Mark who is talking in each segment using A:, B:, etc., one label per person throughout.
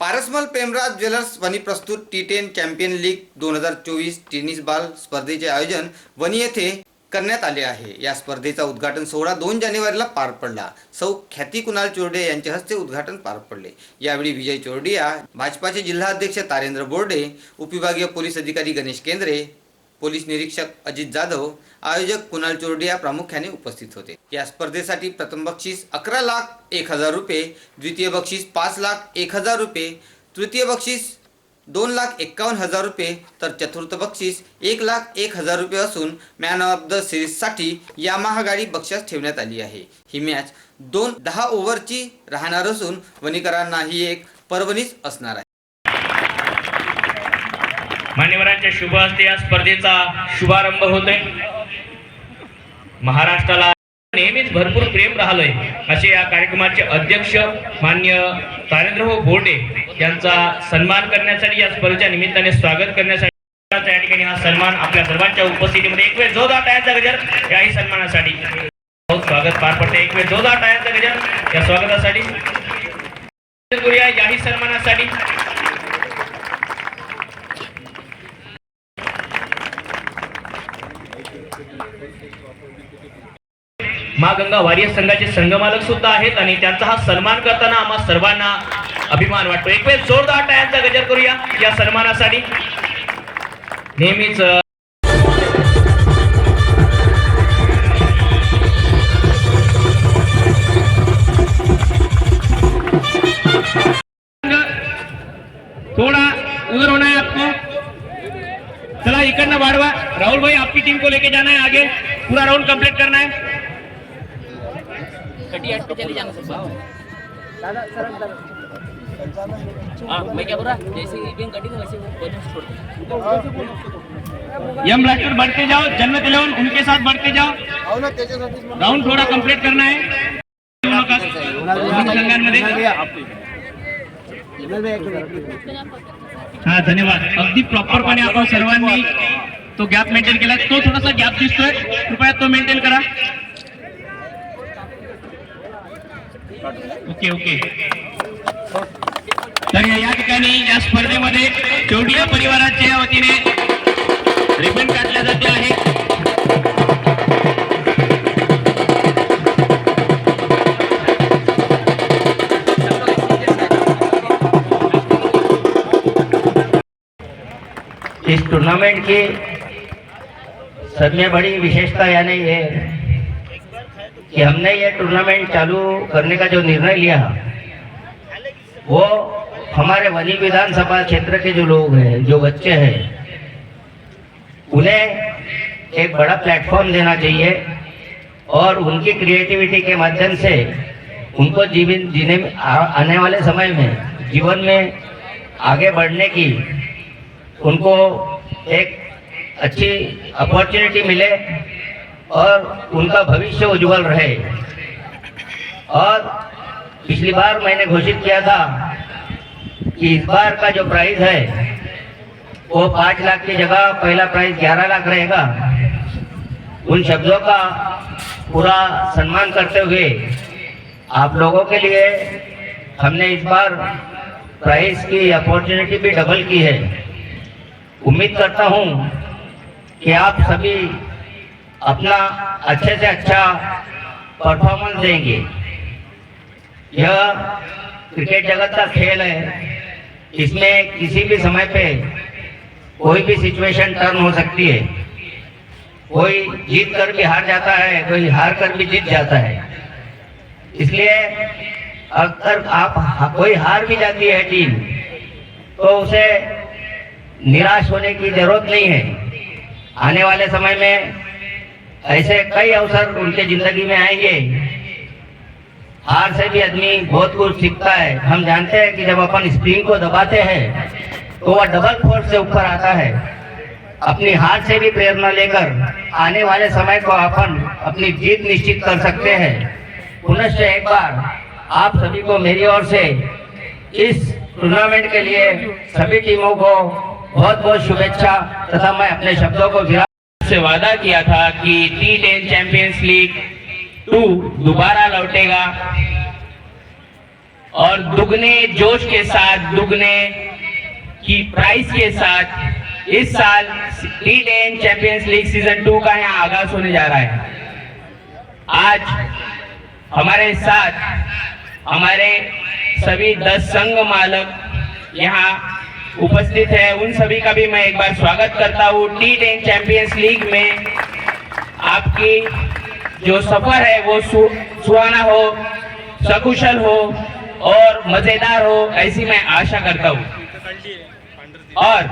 A: Parasmal पेमराज jewellers वनी प्रस्तुत T ten champion league दोन हजार चोवीस टेनिस बॉल स्पर्धेचे आयोजन वनी येथे करण्यात आले आहे. या स्पर्धेचा उद्घाटन सोहळा दोन जानेवारीला पार पडला. सौ ख्याती कुणाल चोरडे यांच्या हस्ते उद्घाटन पार पडले. यावेळी विजय चोरडिया भाजपाचे जिल्हाध्यक्ष तारेंद्र बोर्डे उपविभागीय पोलीस अधिकारी गणेश केंद्रे पोलीस निरीक्षक अजित जाधव आयोजक कुणाल चोरडिया प्रामुख्याने उपस्थित होते. या स्पर्धेसाठी प्रथम बक्षीस अकरा लाख एक हजार रुपये द्वितीय बक्षीस पाच लाख एक हजार रुपये तृतीय बक्षीस दोन लाख एक्कावन्न हजार रुपये तर चतुर्थ बक्षीस एक लाख एक हजार रुपये असून मॅन ऑफ द सिरीजसाठी या महागाडी बक्षास ठेवण्यात आली आहे. ही मॅच दोन दहा ओव्हरची राहणार असून वणीकरांना ही एक पर्वणीच असणार आहे.
B: मान्यवरांच्या शुभ हस्ते या स्पर्धेचा शुभारंभ होतोय. महाराष्ट्राला नेहमीच भरपूर प्रेम राहिलंय. असे या कार्यक्रमाचे अध्यक्ष मान्य तारेंद्र बोर्डे यांचा सन्मान करण्यासाठी या स्पर्धेच्या निमित्ताने स्वागत करण्यासाठी या ठिकाणी हा सन्मान आपल्या सर्वांच्या उपस्थितीमध्ये एक वेळ जोरदार टाळ्यांचा गजर याही सन्मानासाठी. बहुत स्वागत पार पडते एक वेळ जोरदार टाळ्यांचा गजर या स्वागतासाठी. याही सन्मानासाठी. मा गंगा वारियर संघाचे संघमालक सुद्धा आहेत आणि त्यांचा हा सन्मान करताना आम्हा सर्वांना अभिमान वाटतो. एक वेळ जोरदार टाळ्यांचा गजर करूया या सन्मानासाठी. नेहमीच थोड़ा उधर होना है आपको. चला इकडनं वाढवा. राहुल भाई आपकी टीम को लेके जाना है आगे. पूरा राउंड कंप्लीट करना है.
C: कटी जाना सब हाँ मैं क्या बोल रहा जैसे ईवीएम कटी ना वैसे छोड़ दे
B: यम ब्लास्टर बढ़ते जाओ जन्नत इलेवन उनके साथ बढ़ते जाओ। राउंड थोड़ा कंप्लीट करना है। हा धन्यवाद। अगदी प्रॉपरपणे आपण सर्वांनी तो गॅप मेंटेन केला तो थोडासा गॅप दिसतोय कृपया तो मेंटेन करा। Okay okay. तर या ठिकाणी, या स्पर्धेमध्ये चौडिया परिवाराच्या वतीने रिबन काढल्या जाते आहे
D: इस टूर्नामेंट की सब में बड़ी विशेषता यानी ये कि हमने ये टूर्नामेंट चालू करने का जो निर्णय लिया, वो हमारे वनी विधानसभा क्षेत्र के जो लोग हैं, जो बच्चे हैं, उन्हें एक बड़ा प्लेटफॉर्म देना चाहिए और उनकी क्रिएटिविटी के माध्यम से उनको जीवन, जीने में आने वाले समय में, जीवन में आगे बढ़ने की उनको एक अच्छी अपॉर्चुनिटी मिले। और उनका भविष्य उज्जवल रहे। और पिछली बार मैंने घोषित किया था कि इस बार का जो प्राइस है, वो पाँच लाख की जगह पहला प्राइस ग्यारह लाख रहेगा। उन शब्दों का पूरा सम्मान करते हुए आप लोगों के लिए हमने इस बार प्राइस की अपॉर्चुनिटी भी डबल की है। उम्मीद करता हूँ कि आप सभी अपना अच्छे से अच्छा परफॉर्मेंस देंगे। यह क्रिकेट जगत का खेल है। इसमें किसी भी समय पे कोई भी सिचुएशन टर्न हो सकती है। कोई जीत कर भी हार जाता है, कोई हार कर भी जीत जाता है। इसलिए अगर आप कोई हार भी जाती है टीम तो उसे निराश होने की ज़रूरत नहीं है। आने वाले समय में ऐसे कई अवसर उनके ज़िंदगी में आएँगे। हार से भी आदमी बहुत कुछ सीखता है। हम जानते हैं कि जब अपन स्प्रिंग को दबाते हैं तो वह डबल फोर्स से ऊपर आता है। अपनी हार से भी प्रेरणा लेकर आने वाले समय को अपन अपनी जीत निश्चित कर सकते हैं। पुनश्च एक बार आप सभी को मेरी ओर से इस टूर्नामेंट के लिए सभी टीमों को बहुत बहुत शुभेच्छा तथा मैं अपने शब्दों को
B: से वादा किया था कि T ten champions league two दोबारा लौटेगा। और दुगने जोश के साथ, दुगने की प्राइस के साथ इस साल T ten champions league season two का यहाँ आगाज़ होने जा रहा है। आज हमारे साथ, हमारे सभी दस संघ मालक यहाँ उपस्थित है। उन सभी का भी मैं एक बार स्वागत करता हूँ। टी टेन चैंपियंस लीग में आपकी जो सफ़र है वो सु, सुहाना हो सकुशल हो और मज़ेदार हो ऐसी मैं आशा करता हूँ। और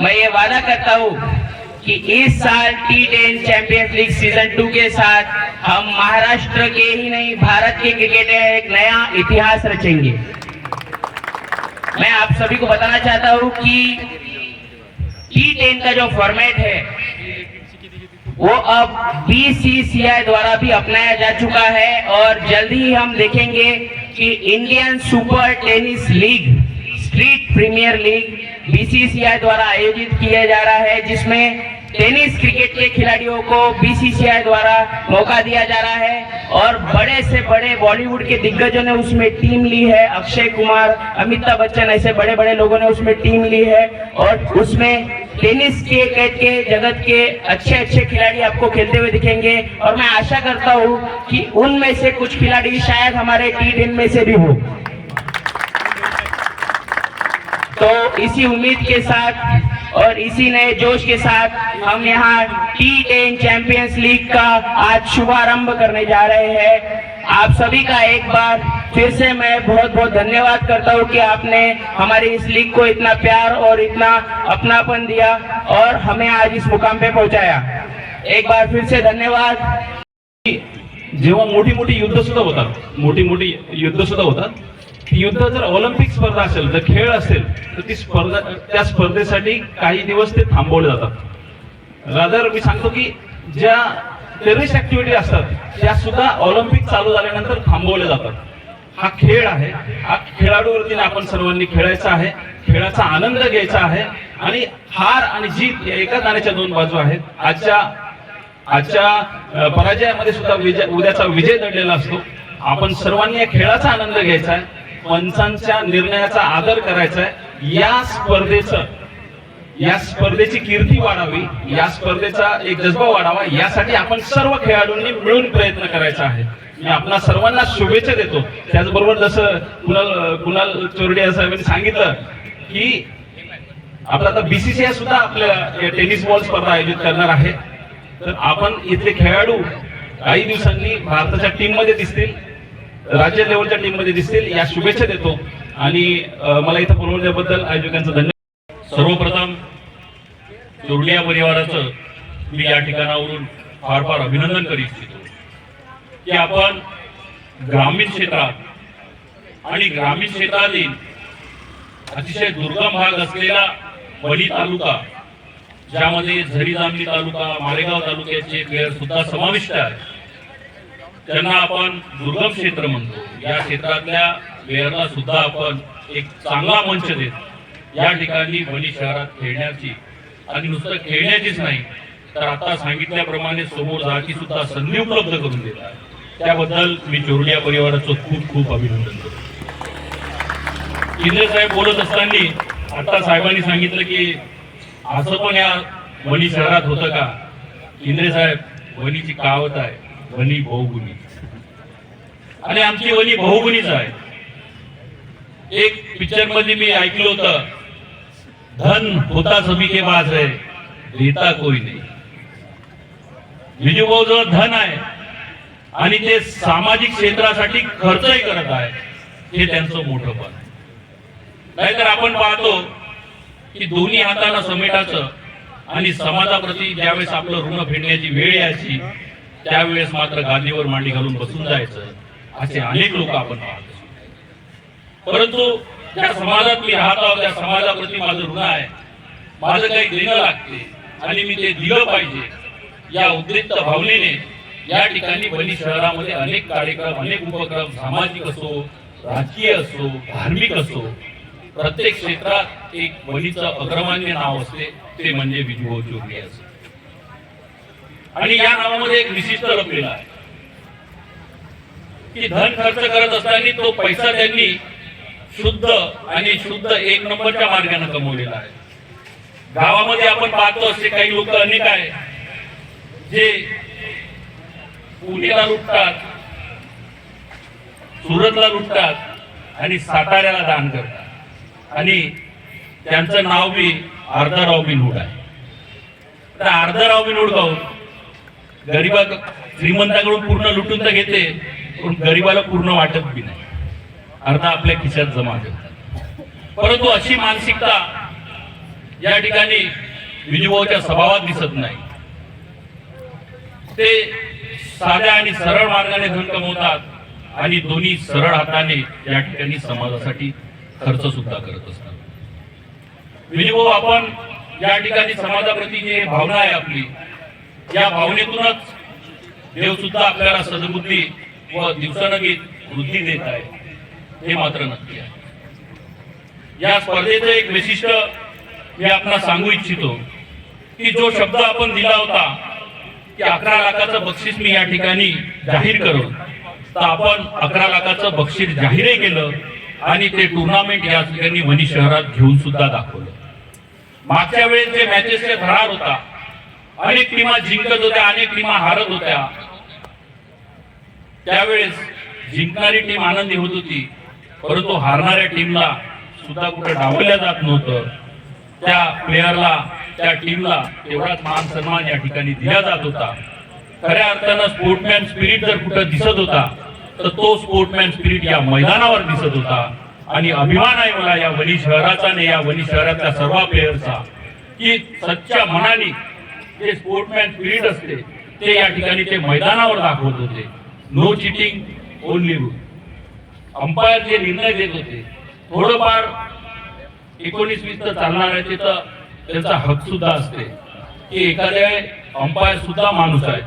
B: मैं ये वादा करता हूँ कि इस साल T ten champions league season two के साथ हम महाराष्ट्र के ही नहीं भारत के क्रिकेट एक नया इतिहास रचेंगे। मैं आप सभी को बताना चाहता हूँ कि टी टेन का जो फॉर्मेट है, वो अब बीसीसीआई द्वारा भी अपनाया जा चुका है और जल्दी ही हम देखेंगे कि Indian super tennis league street premier league BCCI द्वारा आयोजित किया जा रहा है, जिसमें टेनिस क्रिकेट के खिलाड़ियों को बीसीसीआई द्वारा मौका दिया जा रहा है और बड़े से बड़े बॉलीवुड के दिग्गजों ने उसमें टीम ली है, अक्षय कुमार, अमिताभ बच्चन, ऐसे बड़े बड़े लोगों ने उसमें टीम ली है और उसमें टेनिस के, क्रिकेट के, जगत के अच्छे अच्छे खिलाड़ी आपको खेलते हुए दिखेंगे और मैं आशा करता हूँ कि उनमें से कुछ खिलाड़ी शायद हमारे टी टीम में से भी हो। तो इसी उम्मीद के साथ और इसी नए जोश के साथ हम यहाँ टी टेन चैंपियंस लीग का आज शुभारंभ करने जा रहे हैं। आप सभी का एक बार फिर से मैं बहुत बहुत धन्यवाद करता हूँ कि आपने हमारी इस लीग को इतना प्यार और इतना अपनापन दिया और हमें आज इस मुकाम पे पहुँचाया। एक बार फिर से धन्यवाद।
E: जेव्हा मोठी मोठी युद्ध सुद्धा होतात मोठी मोठी युद्ध सुद्धा होतात ती युद्ध जर ऑलिम्पिक स्पर्धा असेल जर खेळ असेल तर ती स्पर्धा त्या स्पर्धेसाठी काही दिवस ते थांबवले जातात. रादर मी सांगतो की ज्या टेरिस्ट ऍक्टिव्हिटी असतात त्या सुद्धा ऑलिम्पिक चालू झाल्यानंतर थांबवल्या जातात. हा खेळ आहे. हा खेळाडूवरतीने आपण सर्वांनी खेळायचा आहे. खेळाचा आनंद घ्यायचा आहे. आणि हार आणि जीत या एका नाण्याच्या दोन बाजू आहेत. आजच्या आजच्या पराजयामध्ये सुद्धा विजय उद्याचा विजय दडलेला असतो. आपण सर्वांनी या खेळाचा आनंद घ्यायचा आहे. पंचांच्या निर्णयाचा आदर करायचा आहे या स्पर्धेचं या स्पर्धेची कीर्ती वाढावी या स्पर्धेचा एक जज्बा वाढावा यासाठी आपण सर्व खेळाडूंनी मिळून प्रयत्न करायचा आहे. मी आपणा सर्वांना शुभेच्छा देतो. त्याचबरोबर जसं कुणाल कुणाल चोरडे साहेबांनी सांगितलं की आपलं आता बीसीसीआय सुद्धा आपल्या टेनिस बॉल स्पर्धा आयोजित करणार आहे. तर आपण इथले खेळाडू काही दिवसांनी भारताच्या टीममध्ये दिसतील. राज्य लेवलच्या टीममध्ये दिसतील. या शुभेच्छा देतो. आणि मला इथं बोलवल्याबद्दल आयोजकांचं धन्यवाद.
F: सर्वप्रथम चोरलिया परिवाराचं मी या ठिकाणावरून फार फार अभिनंदन करू इच्छितो. की आपण ग्रामीण क्षेत्रात आणि ग्रामीण क्षेत्रातील अतिशय दुर्गम भाग असलेला वणी तालुका ज्यामध्ये झरी जामणी तालुका मालेगाव तालुक्याचे प्लेअर सुद्धा समाविष्ट आहे त्यांना आपण दुर्गम क्षेत्र म्हणतो या क्षेत्रातल्या प्लेयरला सुद्धा आपण एक चांगला मंच देत. या ठिकाणी वणी शहरात खेळण्याची आणि नुसतं खेळण्याचीच नाही तर आता सांगितल्याप्रमाणे समोर जायची सुद्धा संधी उपलब्ध करून देत आहे. त्याबद्दल मी चोरलिया परिवाराचं खूप खूप अभिनंदन करतो. इंद्र साहेब बोलत असताना आता साहेबांनी सांगितलं की असं पण या वणी शहरात होतं का? इंद्रे साहेब वणीची कहावत आहे वणी बहुगुणी. आणि आमची वनी बहुगुणीच आहे. एक पिक्चरमध्ये मी ऐकलं होतं धन होता सभी के पास है देता कोई नाही. विजूभाऊ जवळ धन आहे आणि ते सामाजिक क्षेत्रासाठी खर्चही करत आहे हे त्यांचं मोठं पण आहे. नाहीतर आपण पाहतो की दोन्ही हाताला समेटाचं आणि समाजाप्रती ज्यावेळेस आपलं ऋण फेडण्याची वेळ यायची त्यावेळेस मात्र गादीवर मांडी घालून बसून जायचं असे अनेक लोक आपण पाहतो परंतु ज्या समाजात मी राहत आहोत त्या समाजाप्रती माझं ऋण आहे. माझं काही देणं लागते आणि मी ते दिलं पाहिजे. या उद्रिक्त भावनेने या ठिकाणी बनी शहरामध्ये अनेक कार्यक्रम अनेक उपक्रम सामाजिक असो राजकीय असो धार्मिक असो प्रत्येक क्षेत्रात एक बनीचं अग्रमान्य नाव असते ते म्हणजे विजू चोरली असते आणि या नावामध्ये एक विशिष्ट लपलेला आहे. की धन खर्च करत असताना तो पैसा त्यांनी शुद्ध आणि शुद्ध एक नंबरच्या मार्गाने कमवलेला आहे. गावामध्ये आपण पाहतो असे काही लोक अनेक आहे जे पुणेला लुटतात सुरतला लुटतात आणि साताऱ्याला दान करतात. आणि त्यांचं नाव बी अर्धराव रॉबिन आहे. तर अर्धराव बिनूड गाऊन गरीबा श्रीमंताकडून पूर्ण लुटून तर घेते पण गरीबाला पूर्ण वाटत बी नाही. अर्धा आपल्या खिशात जमा करतात परंतु अशी मानसिकता या ठिकाणी विजूभाऊच्या स्वभावात दिसत नाही. ते साध्या आणि सरळ मार्गाने धन कमवतात आणि दोन्ही सरळ हाताने या ठिकाणी समाजासाठी खर्च सुद्धा करत असतात. विजूभाऊ आपण या ठिकाणी समाजाप्रती जी भावना आहे आपली या भावनेतूनच देव सुद्धा आपल्याला सद्बुद्धी व दिवसानगीत वृद्धी देत आहे. हे मात्र नक्की आहे. या स्पर्धेचं एक वैशिष्ट्य मी आपण सांगू इच्छितो की जो शब्द आपण दिला होता की अकरा लाखाचं बक्षीस मी या ठिकाणी जाहीर करू तर आपण अकरा लाखाचं बक्षीस जाहीरही केलं आणि ते टुर्नामेंट या ठिकाणी वणी शहरात घेऊन सुद्धा दाखवलं. मागच्या वेळेस जे मॅचेसचे धरार होता अनेक टीमा जिंकत होत्या अनेक टीमा हारत होत्या. त्यावेळेस जिंकणारी टीम आनंदी होत होती परंतु हारणाऱ्या टीमला सुद्धा कुठं डावल्या जात नव्हतं. त्या प्लेयरला त्या टीमला तेवढाच मान सन्मान या ठिकाणी दिला जात होता. खऱ्या अर्थानं स्पोर्टमॅन स्पिरिट जर कुठं दिसत होता तर तो स्पोर्टमॅन स्पिरिट या मैदानावर दिसत होता. आणि अभिमान आहे मला या वणी शहराचा आणि या वणी शहरातल्या सर्व प्लेयरचा की सच्च्या मनाने जे स्पोर्टमॅन स्पिरिट असते ते या ठिकाणी ते मैदानावर दाखवत होते. No cheating only rule umpire जे निर्णय देत होते थोडंफार एकोणीस वीस तर चालणार आहे तिथं त्यांचा हक सुद्धा असते. की एखाद्या अंपायर सुद्धा माणूस आहे.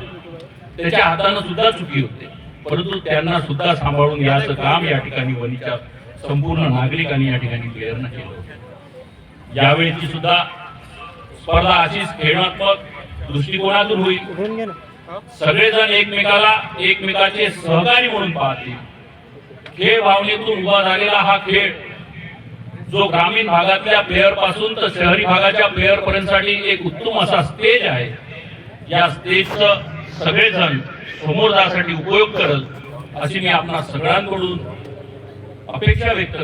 F: त्याच्या हातानं सुद्धा चुकी होते. परंतु त्यांना सुद्धा सांभाळून याचं काम या ठिकाणी वनीच्या संपूर्ण नागरिकांनी या ठिकाणी प्रेरणा केलं होतं. यावेळेची सुद्धा स्पर्धा अशीच खेळात्मक दृष्टिकोनातून होईल. सगळेजण एकमेकाला एकमेकाचे सहकारी म्हणून पाहतील. खेळ भावनेतून उभा झालेला हा खेळ जो ग्रामीण भागातल्या प्लेअरपासून तर शहरी भागाच्या प्लेअर पर्यंतसाठी एक उत्तम असा स्टेज आहे. या स्टेजचं सगळेजण समोर जाण्यासाठी उपयोग करल अशी मी आपणा सगळ्यांकडून अपेक्षा व्यक्त